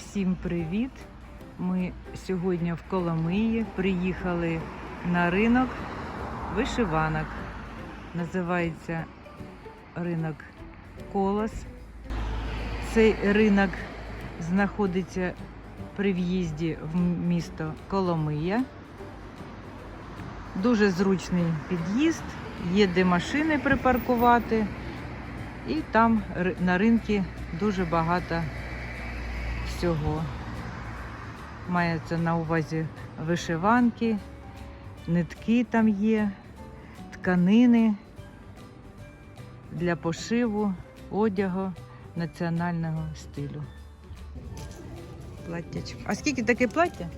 Всім привіт! Ми сьогодні в Коломиї приїхали на ринок вишиванок. Називається ринок Колос. Цей ринок знаходиться при в'їзді в місто Коломия. Дуже зручний під'їзд, є де машини припаркувати. І там на ринку дуже багато всього. Мається на увазі вишиванки, нитки там є, тканини для пошиву, одягу національного стилю. Платтячко. А скільки таке плаття?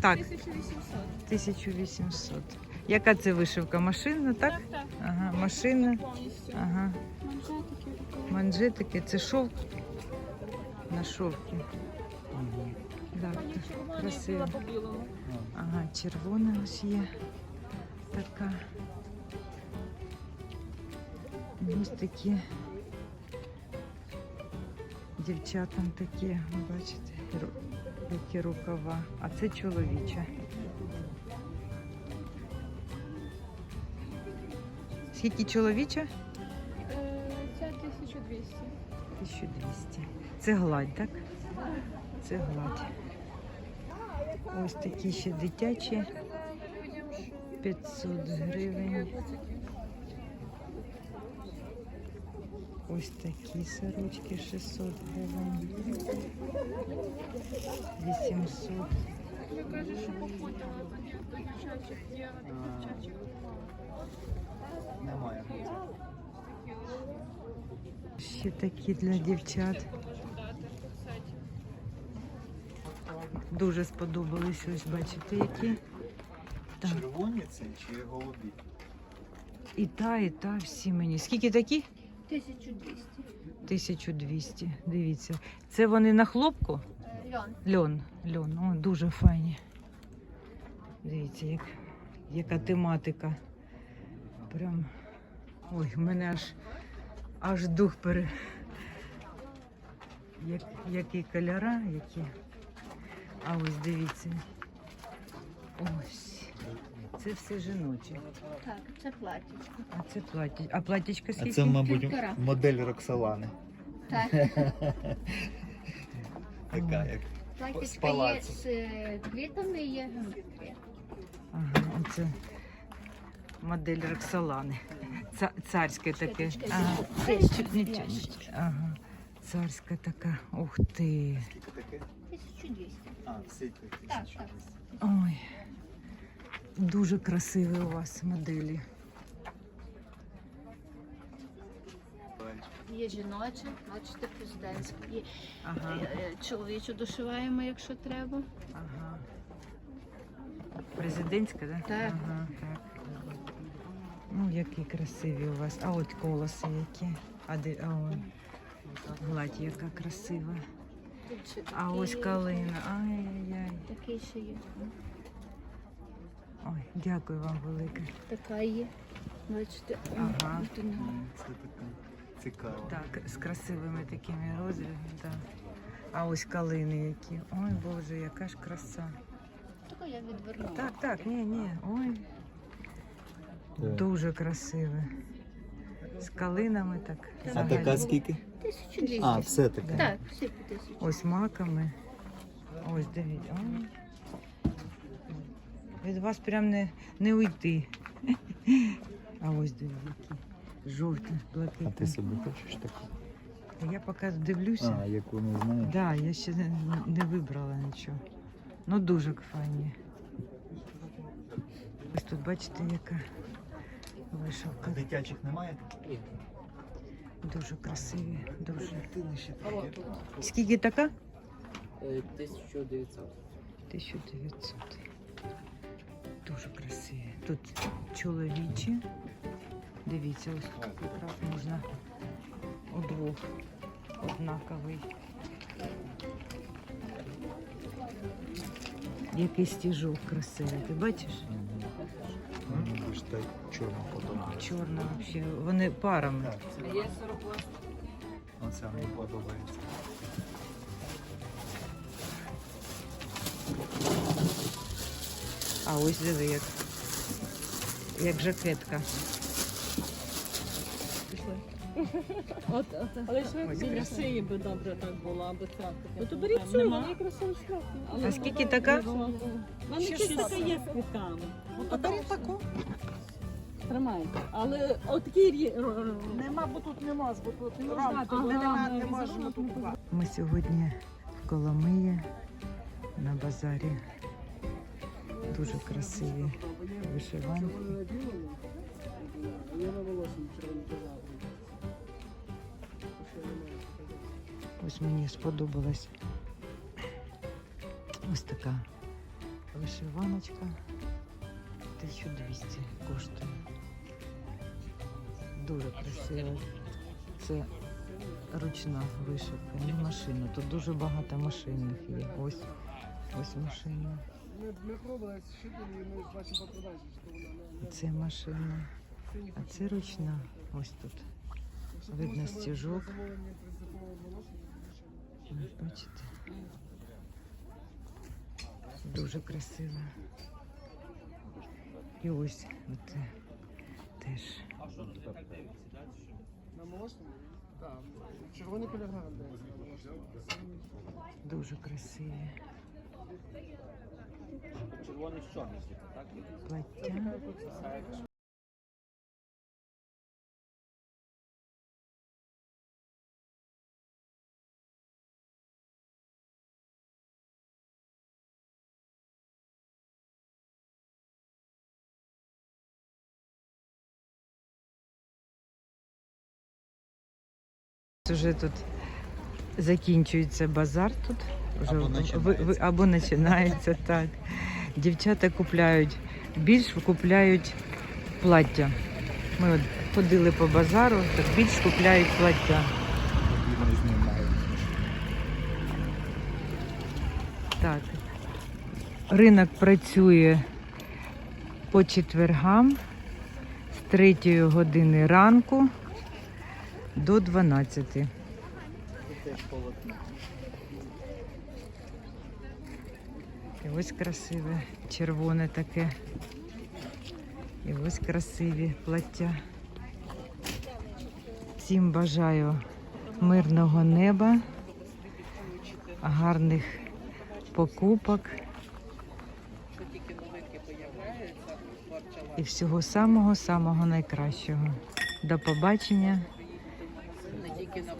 Так, 1800. 1800. Яка це вишивка? Машина, так? Так, так. Ага, машина. Ага. Манжетики. Манжетики, це шовк на шовкі. Да, красиво. Ага, червона ось є така. Ось такі дівчатам такі, бачите, які рукава. А це чоловіча. Скільки чоловіча? Е, Ця 1200. 1200. Це гладь, так? Це гладь. Ось такі ще дитячі. 500 гривень. Ось такі сорочки 600 гривень. 800. Я що попутала тоді до дівчачих є, а до дівчачих Немає. Ще такі для дівчат. Дуже сподобались. Ось бачите, які. Так. Червоні це чи голубі? І та, і та всі мені. Скільки такі? 1200. 1200. Дивіться. Це вони на хлопку? Льон. Льон, льон, о, дуже файні. Дивіться, як, яка тематика. Прям. Ой, в мене аж аж дух пере. Як, які кольора, які. А ось дивіться. Ось. Це все жіноче. Так, це платтячко. А це плаття. А платтячка А це, мабуть, Півтора. модель Роксолани. Так. Така як. З Платтячко є палацу. з е, квітами є геометрія. Ага, оце модель Роксолани. Ца- царське таке. Нічого, нічого. Ага. Царська така. Ух ти. Скільки таке? 1200. А, всі такі. Так, так. Ой. Дуже красиві у вас моделі. Є жіноче, бачите, президентська. Є Ага. е, е, чоловічу дошиваємо, якщо треба. Ага. Президентська, да? Так. Ага, так. Ну, які красиві у вас. А от колоси які. А де, а он. Гладь, яка красива. Тут ще А ось калина. Ай-яй-яй. Такий ще є. Ой, дякую вам велике. Така є. Бачите, Ага. Це така цікаво. Так, з красивими такими розрізами, так. А ось калини які. Ой, Боже, яка ж краса. Таку я відвернула. Так, так, ні, ні. Ой, Так. дуже красиве. З калинами так. А взагалі. така скільки? 1200. А, все таке. Так, всі по тисячі. Ось маками. Ось дивіться. Від вас прям не, не уйти. А ось дивіться, які жовті, А ти собі хочеш таку? Я поки дивлюся. А, яку не знаєш? Да, я ще не, не вибрала нічого. Ну дуже файні. Ось тут бачите, яка вишивка. дитячих немає? Дуже красиві, дуже. Скільки така? Е, 1900. 1900. Дуже красиві. Тут чоловічі. Дивіться, ось тут якраз можна удвох однаковий. Який стіжок красивий, ти бачиш? Мені більш чорного подобного. Чорна взагалі. Вони парами. Так, це є 48. Оце мені подобається. А ось диви, як, як жакетка. От, от, Але ж біля шиї би добре так була, аби трапити. Ну, то беріть цю, вона якраз розшла. А скільки така? Вона щось така є з квітками. Ну, а таку. Тримайте. Але отакий рі... Нема, бо тут не може, бо тут не Ага, можна. Ми ага, не можемо тут. Ми сьогодні в Коломиї на базарі. Дуже красиві вишиванки. Ось мені сподобалась ось така вишиваночка. 1200 коштує. Дуже красиво. Це ручна вишивка, не машина. Тут дуже багато машинних є. Ось, ось машина. Це машина. А це ручна. Ось тут. Видно стіжок. Бачите? Дуже красиво. І ось оце теж. Червоний колір гарний. Дуже красиві. Плаття. Вже тут закінчується базар тут. Вже Або починається. ви- або починається, так. Дівчата купляють, більш купляють плаття. Ми от ходили по базару, так більш купляють плаття. Так. Ринок працює по четвергам з 3 години ранку до 12. І ось красиве, червоне таке. І ось красиві плаття. Всім бажаю мирного неба, гарних покупок і всього самого-самого найкращого. До побачення. Не тільки на